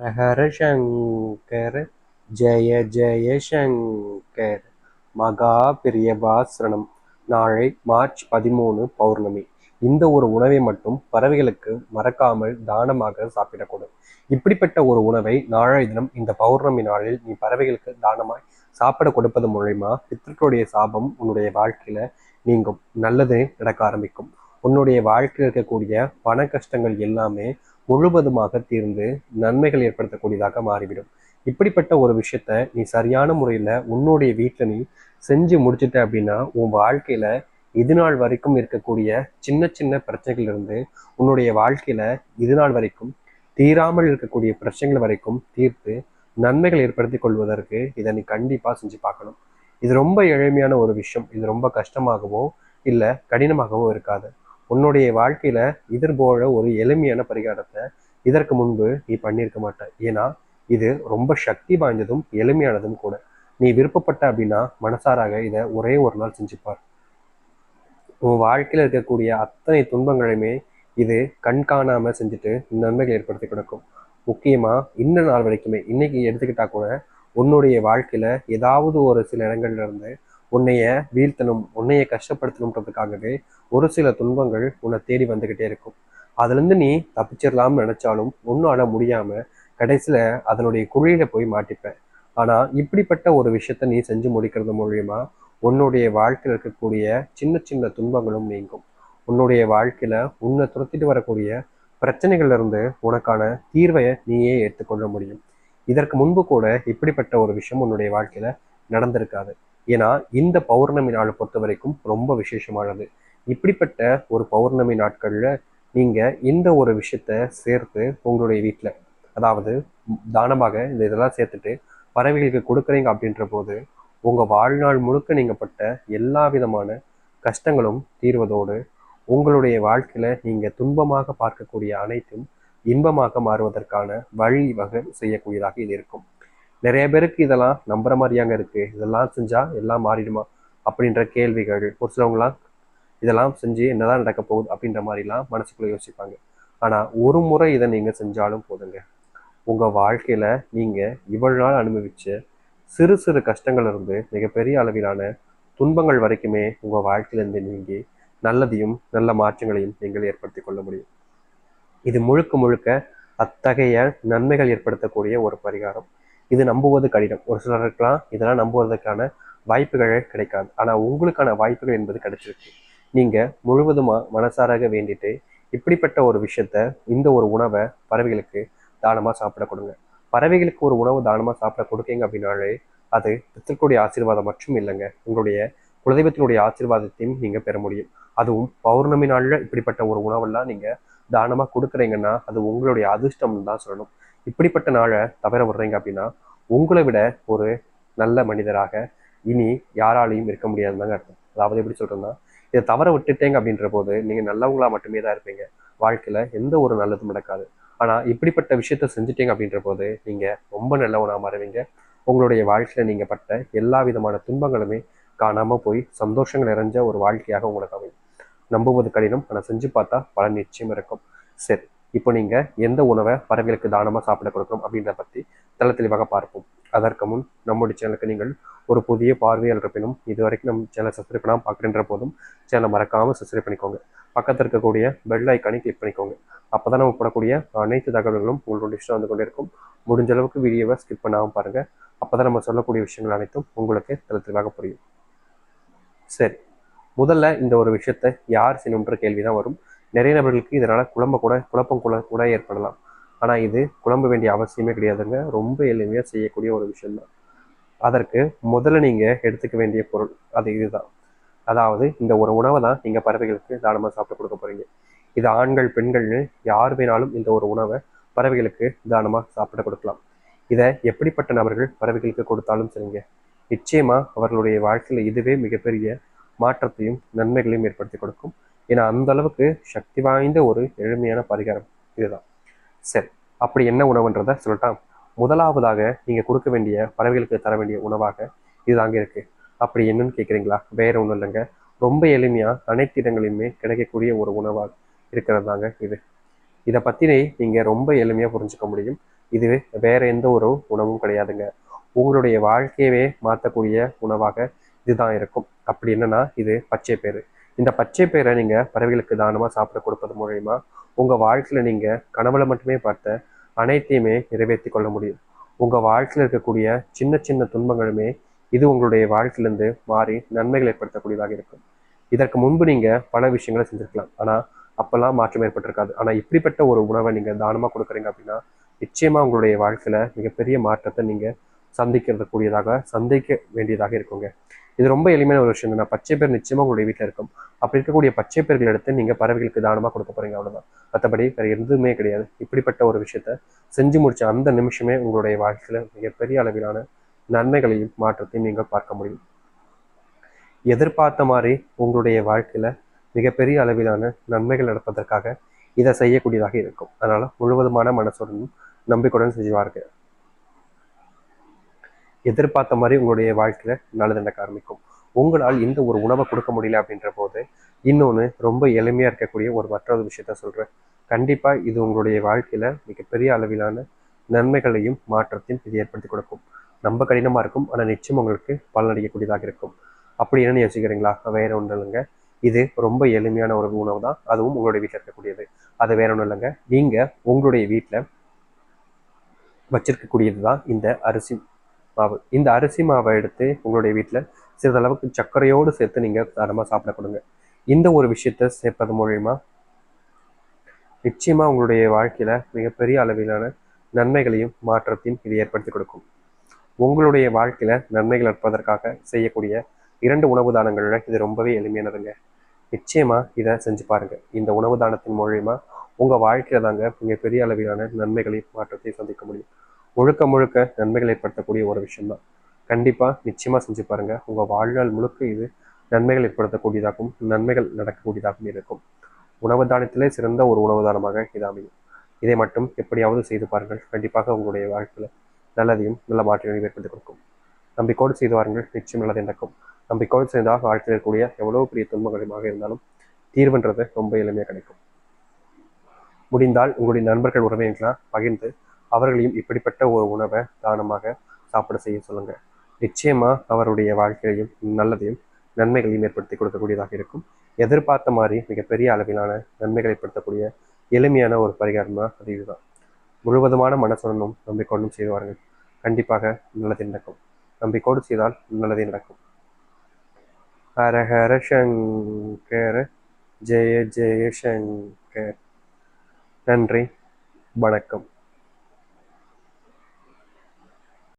ஹரஹர சங்கர் ஜெய ஜெய சங்கர். மகா பிரியபாசனம் நாளை மார்ச் பதிமூணு பௌர்ணமி. இந்த ஒரு உணவை மட்டும் பறவைகளுக்கு மறக்காமல் தானமாக சாப்பிடக்கூடும். இப்படிப்பட்ட ஒரு உணவை நாளைய தினம் இந்த பௌர்ணமி நாளில் நீ பறவைகளுக்கு தானமாய் சாப்பிட கொடுப்பது மூலயமா பித்தர்களுடைய சாபம் உன்னுடைய வாழ்க்கையில நீங்கும். நல்லது நடக்க ஆரம்பிக்கும். உன்னுடைய வாழ்க்கையில் இருக்கக்கூடிய பண கஷ்டங்கள் எல்லாமே முழுவதுமாக தீர்ந்து நன்மைகள் ஏற்படுத்தக்கூடியதாக மாறிவிடும். இப்படிப்பட்ட ஒரு விஷயத்த நீ சரியான முறையில் உன்னுடைய வீட்டில் நீ செஞ்சு முடிச்சிட்ட அப்படின்னா உன் வாழ்க்கையில் இது நாள் வரைக்கும் இருக்கக்கூடிய சின்ன சின்ன பிரச்சனைகள் இருந்து உன்னுடைய வாழ்க்கையில் இது நாள் வரைக்கும் தீராமல் இருக்கக்கூடிய பிரச்சனைகள் வரைக்கும் தீர்த்து நன்மைகள் ஏற்படுத்தி கொள்வதற்கு இதை நீ கண்டிப்பாக செஞ்சு பார்க்கணும். இது ரொம்ப எளிமையான ஒரு விஷயம். இது ரொம்ப கஷ்டமாகவோ இல்லை கடினமாகவோ இருக்காது. உன்னுடைய வாழ்க்கையில இதர் போல ஒரு எளிமையான பரிகாரத்தை இதற்கு முன்பு நீ பண்ணியிருக்க மாட்ட. ஏன்னா இது ரொம்ப சக்தி வாய்ந்ததும் எளிமையானதும் கூட. நீ விருப்பப்பட்ட அப்படின்னா மனசாராக இதை ஒரே ஒரு நாள் செஞ்சுப்பார். உன் வாழ்க்கையில இருக்கக்கூடிய அத்தனை துன்பங்களையுமே இது கண் காணாம செஞ்சுட்டு நன்மைகள் ஏற்படுத்தி கொடுக்கும். முக்கியமா இந்த நாள் வரைக்குமே இன்னைக்கு எடுத்துக்கிட்டா கூட உன்னுடைய வாழ்க்கையில ஏதாவது ஒரு சில இடங்கள்ல இருந்து உன்னைய வீழ்த்தணும் உன்னைய கஷ்டப்படுத்தணுன்றதுக்காகவே ஒரு சில துன்பங்கள் உன்னை தேடி வந்துகிட்டே இருக்கும். அதுலேருந்து நீ தப்பிச்சிடலாம்னு நினைச்சாலும் ஒன்றால் முடியாமல் கடைசியில அதனுடைய குழியில் போய் மாட்டிப்பேன் ஆனால் இப்படிப்பட்ட ஒரு விஷயத்த நீ செஞ்சு முடிக்கிறது மூலியமா உன்னுடைய வாழ்க்கையில் இருக்கக்கூடிய சின்ன சின்ன துன்பங்களும் நீங்கும். உன்னுடைய வாழ்க்கையில் உன்னை துரத்திட்டு வரக்கூடிய பிரச்சனைகள்லேருந்து உனக்கான தீர்வை நீயே ஏற்றுக்கொள்ள முடியும். இதற்கு முன்பு கூட இப்படிப்பட்ட ஒரு விஷயம் உன்னுடைய வாழ்க்கையில் நடந்திருக்காது. ஏன்னா இந்த பௌர்ணமி நாளை பொறுத்த வரைக்கும் ரொம்ப விசேஷமானது. இப்படிப்பட்ட ஒரு பௌர்ணமி நாட்களில் நீங்கள் இந்த ஒரு விஷயத்த சேர்த்து உங்களுடைய வீட்டில் அதாவது தானமாக இந்த இதெல்லாம் சேர்த்துட்டு பறவைகளுக்கு கொடுக்குறீங்க அப்படின்ற போது உங்கள் வாழ்நாள் முழுக்க நீங்கள் பட்ட எல்லா விதமான கஷ்டங்களும் தீர்வதோடு உங்களுடைய வாழ்க்கையில் நீங்கள் துன்பமாக பார்க்கக்கூடிய அனைத்தும் இன்பமாக மாறுவதற்கான வழி வகை செய்யக்கூடியதாக இது இருக்கும். நிறைய பேருக்கு இதெல்லாம் நம்புற மாதிரியாங்க இருக்கு. இதெல்லாம் செஞ்சா எல்லாம் மாறிடுமா அப்படின்ற கேள்விகள். ஒரு சிலவங்களாம் இதெல்லாம் செஞ்சு என்னதான் நடக்க போகுது அப்படின்ற மாதிரிலாம் மனசுக்குள்ள யோசிப்பாங்க. ஆனா ஒரு முறை இதை நீங்க செஞ்சாலும் போதுங்க. உங்க வாழ்க்கையில நீங்க இவ்வளவு நாள் அனுபவிச்ச சிறு சிறு கஷ்டங்கள் இருந்து மிகப்பெரிய அளவிலான துன்பங்கள் வரைக்குமே உங்க வாழ்க்கையிலிருந்து நீங்கி நல்லதையும் நல்ல மாற்றங்களையும் நீங்கள் ஏற்படுத்தி கொள்ள முடியும். இது முழுக்க முழுக்க அத்தகைய நன்மைகள் ஏற்படுத்தக்கூடிய ஒரு பரிகாரம். இது நம்புவது கடினம். ஒரு சிலருக்கெல்லாம் இதெல்லாம் நம்புவதற்கான வாய்ப்புகள் கிடைக்காது. ஆனா உங்களுக்கான வாய்ப்புகள் என்பது கிடைச்சிருக்கு. நீங்க முழுவதுமா மனசாராக வேண்டிட்டு இப்படிப்பட்ட ஒரு விஷயத்த இந்த ஒரு உணவை பறவைகளுக்கு தானமா சாப்பிட கொடுங்க. பறவைகளுக்கு ஒரு உணவு தானமா சாப்பிட கொடுக்கீங்க அப்படின்னாலே அது பித்தர்களுடைய ஆசீர்வாதம் மட்டும் இல்லைங்க. உங்களுடைய குலதெய்வத்தினுடைய ஆசீர்வாதத்தையும் நீங்க பெற முடியும். அதுவும் பௌர்ணமி நாளில் இப்படிப்பட்ட ஒரு உணவெல்லாம் நீங்க தானமா கொடுக்குறீங்கன்னா அது உங்களுடைய அதிர்ஷ்டம்னு தான் சொல்லணும். இப்படிப்பட்ட நாளை தவிர விடுறீங்க அப்படின்னா உங்களை விட ஒரு நல்ல மனிதராக இனி யாராலையும் இருக்க முடியாதுதாங்க அர்த்தம். அதாவது எப்படி சொல்றேன்னா இதை தவற விட்டுட்டேங்க அப்படின்ற போது நீங்க நல்லவங்களா மட்டுமே தான் இருப்பீங்க. வாழ்க்கையில எந்த ஒரு நல்லதும் நடக்காது. ஆனா இப்படிப்பட்ட விஷயத்த செஞ்சுட்டீங்க அப்படின்ற போது நீங்க ரொம்ப நல்லவனா மாறுவீங்க. உங்களுடைய வாழ்க்கையில நீங்க பட்ட எல்லா விதமான துன்பங்களுமே காணாம போய் சந்தோஷங்கள் நிறைஞ்ச ஒரு வாழ்க்கையாக உங்களுக்கு அமையும். நம்புவது கடினம். ஆனால் செஞ்சு பார்த்தா பலன் நிச்சயம் இருக்கும். சரி. இப்போ நீங்க எந்த உணவை பறவைகளுக்கு தானமா சாப்பிட கொடுக்கணும் அப்படின்றத பத்தி தெள்ள தெளிவாக பார்ப்போம். அதற்கு முன் நம்முடைய சேனலுக்கு நீங்கள் ஒரு புதிய பார்வையாளர் இருப்பினும் இது வரைக்கும் நம்ம சேனல் சப்ஸ்கிரைப் பண்ணாமல் பார்க்குறன்ற போதும் சேனலை மறக்காம சப்ஸ்கிரைப் பண்ணிக்கோங்க. பக்கத்தில் இருக்கக்கூடிய பெல் ஐக்கானை கிளிக் பண்ணிக்கோங்க. அப்பதான் நம்ம போடக்கூடிய அனைத்து தகவல்களும் உங்களுடைய இஷ்டம் வந்து கொண்டே இருக்கும். முடிஞ்ச அளவுக்கு வீடியோவை ஸ்கிப் பண்ணாமல் பாருங்க. அப்பதான் நம்ம சொல்லக்கூடிய விஷயங்கள் அனைத்தும் உங்களுக்கு தள தெளிவாக புரியும். சரி. முதல்ல இந்த ஒரு விஷயத்தை யார் செய்யணுன்ற கேள்விதான் வரும். நிறைய நபர்களுக்கு இதனால் குழம்ப கூட குழப்பம் கூட கூட ஏற்படலாம். ஆனால் இது குழம்ப வேண்டிய அவசியமே கிடையாதுங்க. ரொம்ப எளிமையாக செய்யக்கூடிய ஒரு விஷயம்தான். அதற்கு முதல்ல நீங்கள் எடுத்துக்க வேண்டிய பொருள் அது இதுதான். அதாவது இந்த ஒரு உணவை தான் நீங்கள் பறவைகளுக்கு தானமாக சாப்பிட கொடுக்க போகிறீங்க இது ஆண்கள் பெண்கள்னு யார் வேணாலும் இந்த ஒரு உணவை பறவைகளுக்கு தானமாக சாப்பிட கொடுக்கலாம். இதை எப்படிப்பட்ட நபர்கள் பறவைகளுக்கு கொடுத்தாலும் சரிங்க. நிச்சயமாக அவர்களுடைய வாழ்க்கையில் இதுவே மிகப்பெரிய மாற்றத்தையும் நன்மைகளையும் ஏற்படுத்தி கொடுக்கும். ஏன்னா அந்த அளவுக்கு சக்தி வாய்ந்த ஒரு எளிமையான பரிகாரம் இதுதான். சரி அப்படி என்ன உணவுன்றத சொல்லட்டா முதலாவதாக நீங்க கொடுக்க வேண்டிய பறவைகளுக்கு தர வேண்டிய உணவாக இதுதாங்க இருக்கு. அப்படி என்னன்னு கேட்குறீங்களா வேற ஒன்றும் இல்லைங்க. ரொம்ப எளிமையா அனைத்து இடங்களிலுமே கிடைக்கக்கூடிய ஒரு உணவாக இருக்கிறது தாங்க இது. இதை பத்தினே நீங்க ரொம்ப எளிமையா புரிஞ்சுக்க முடியும். இது வேற எந்த ஒரு உணவும் கிடையாதுங்க. உங்களுடைய வாழ்க்கையவே மாற்றக்கூடிய உணவாக இதுதான் இருக்கும். அப்படி என்னன்னா இது பச்சை பேரு இந்த பச்சை பயிரை நீங்க பறவைகளுக்கு தானமா சாப்பிட கொடுப்பது மூலயமா உங்க வாழ்க்கையில நீங்க கனவுல மட்டுமே பார்த்த அனைத்தையுமே நிறைவேற்றி கொள்ள முடியும். உங்க வாழ்க்கையில் இருக்கக்கூடிய சின்ன சின்ன துன்பங்களுமே இது உங்களுடைய வாழ்க்கையிலிருந்து மாறி நன்மைகள் ஏற்படுத்தக்கூடியதாக இருக்கும். இதற்கு முன்பு நீங்க பல விஷயங்களை செஞ்சிருக்கலாம். ஆனா அப்பெல்லாம் மாற்றம் ஏற்பட்டிருக்காது. ஆனா இப்படிப்பட்ட ஒரு உணவை நீங்க தானமா கொடுக்குறீங்க அப்படின்னா நிச்சயமா உங்களுடைய வாழ்க்கையில மிகப்பெரிய மாற்றத்தை நீங்க சந்திக்கிறது கூடியதாக சந்திக்க வேண்டியதாக இருக்குங்க. இது ரொம்ப எளிமையான ஒரு விஷயம் தான். பச்சை பேர் நிச்சயமா உங்களுடைய வீட்டில் இருக்கும். அப்படி இருக்கக்கூடிய பச்சை பேர்கள் எடுத்து நீங்க பறவைகளுக்கு தானமா கொடுக்க போறீங்க அவ்வளவுதான். மற்றபடி வேற எதுவுமே கிடையாது. இப்படிப்பட்ட ஒரு விஷயத்த செஞ்சு முடிச்ச அந்த நிமிஷமே உங்களுடைய வாழ்க்கையில மிகப்பெரிய அளவிலான நன்மைகளையும் மாற்றத்தையும் நீங்கள் பார்க்க முடியும். எதிர்பார்த்த மாதிரி உங்களுடைய வாழ்க்கையில மிகப்பெரிய அளவிலான நன்மைகள் நடப்பதற்காக இதை செய்யக்கூடியதாக இருக்கும். அதனால முழுவதுமான மனசுடனும் நம்பிக்கையுடன் செஞ்சுவார்கள் எதிர்பார்த்த மாதிரி உங்களுடைய வாழ்க்கையில நல்லது நடக்க ஆரம்பிக்கும் உங்களால் இந்த ஒரு உணவை கொடுக்க முடியல அப்படின்ற போது இன்னொன்று ரொம்ப எளிமையாக இருக்கக்கூடிய ஒரு மற்றொரு விஷயத்த சொல்கிறேன் கண்டிப்பாக இது உங்களுடைய வாழ்க்கையில் மிகப்பெரிய அளவிலான நன்மைகளையும் மாற்றத்தையும் இது ஏற்படுத்தி கொடுக்கும். ரொம்ப கடினமாக இருக்கும் ஆனால் நிச்சயம் உங்களுக்கு பலனடையக்கூடியதாக இருக்கும். அப்படி என்னன்னு யோசிக்கிறீங்களா? வேற ஒன்றும் இல்லைங்க. இது ரொம்ப எளிமையான ஒரு உணவு தான். அதுவும் உங்களுடைய வீட்டில் இருக்கக்கூடியது. அது வேற ஒன்றும் இல்லைங்க. நீங்கள் உங்களுடைய வீட்டில் வச்சிருக்கக்கூடியது தான் இந்த அரிசி மாவு. இந்த அரிசி மாவை எடுத்து உங்களுடைய வீட்டில் சிறிதளவுக்கு சர்க்கரையோடு சேர்த்து நீங்கள் தரமாக சாப்பிட கொடுங்க. இந்த ஒரு விஷயத்த சேர்ப்பது மூலயமா நிச்சயமா உங்களுடைய வாழ்க்கையில மிகப்பெரிய அளவிலான நன்மைகளையும் மாற்றத்தையும் இது ஏற்படுத்தி கொடுக்கும். உங்களுடைய வாழ்க்கையில நன்மைகள் இருப்பதற்காக செய்யக்கூடிய இரண்டு உணவு தானங்களோட இது ரொம்பவே எளிமையானதுங்க. நிச்சயமா இதை செஞ்சு பாருங்க. இந்த உணவு தானத்தின் மூலயமா உங்க வாழ்க்கையில தாங்க மிகப்பெரிய அளவிலான நன்மைகளையும் மாற்றத்தையும் சந்திக்க முடியும். முழுக்க முழுக்க நன்மைகள் ஏற்படுத்தக்கூடிய ஒரு விஷயம்தான். கண்டிப்பா நிச்சயமா செஞ்சு பாருங்க. உங்க வாழ்நாள் முழுக்க இது நன்மைகள் ஏற்படுத்தக்கூடியதாகவும் நன்மைகள் நடக்கக்கூடியதாகவும் இருக்கும். உணவு தானத்திலே சிறந்த ஒரு உணவு தானமாக இது அமையும். இதை மட்டும் எப்படியாவது செய்து பாருங்கள். கண்டிப்பாக உங்களுடைய வாழ்க்கையில நல்லதையும் நல்ல மாற்றங்களையும் ஏற்படுத்தி கொடுக்கும். நம்பிக்கோடு செய்து வாருங்கள். நிச்சயம் நல்லது நடக்கும். நம்பிக்கோடு செய்தால் வாழ்க்கையில் இருக்கக்கூடிய எவ்வளவு பெரிய துன்பங்களுமாக இருந்தாலும் தீர்வுன்றது ரொம்ப எளிமையாக கிடைக்கும். முடிந்தால் உங்களுடைய நண்பர்கள் உறவினர்களாக பகிர்ந்து அவர்களையும் இப்படிப்பட்ட ஒரு உணவை தானமாக சாப்பிட செய்ய சொல்லுங்க. நிச்சயமா அவருடைய வாழ்க்கையையும் நல்லதையும் நன்மைகளையும் ஏற்படுத்தி கொடுக்கக்கூடியதாக இருக்கும். எதிர்பார்த்த மாதிரி மிகப்பெரிய அளவிலான நன்மைகளை ஏற்படுத்தக்கூடிய எளிமையான ஒரு பரிகாரமாக அது இதுதான். முழுவதுமான மனசுடனும் நம்பிக்கொண்டும் செய்வார்கள் கண்டிப்பாக நல்லது நடக்கும். நம்பிக்கோடு செய்தால் நல்லதே நடக்கும். ஹர சங்கர ஜெய ஜெய சங்கர். நன்றி. வணக்கம்.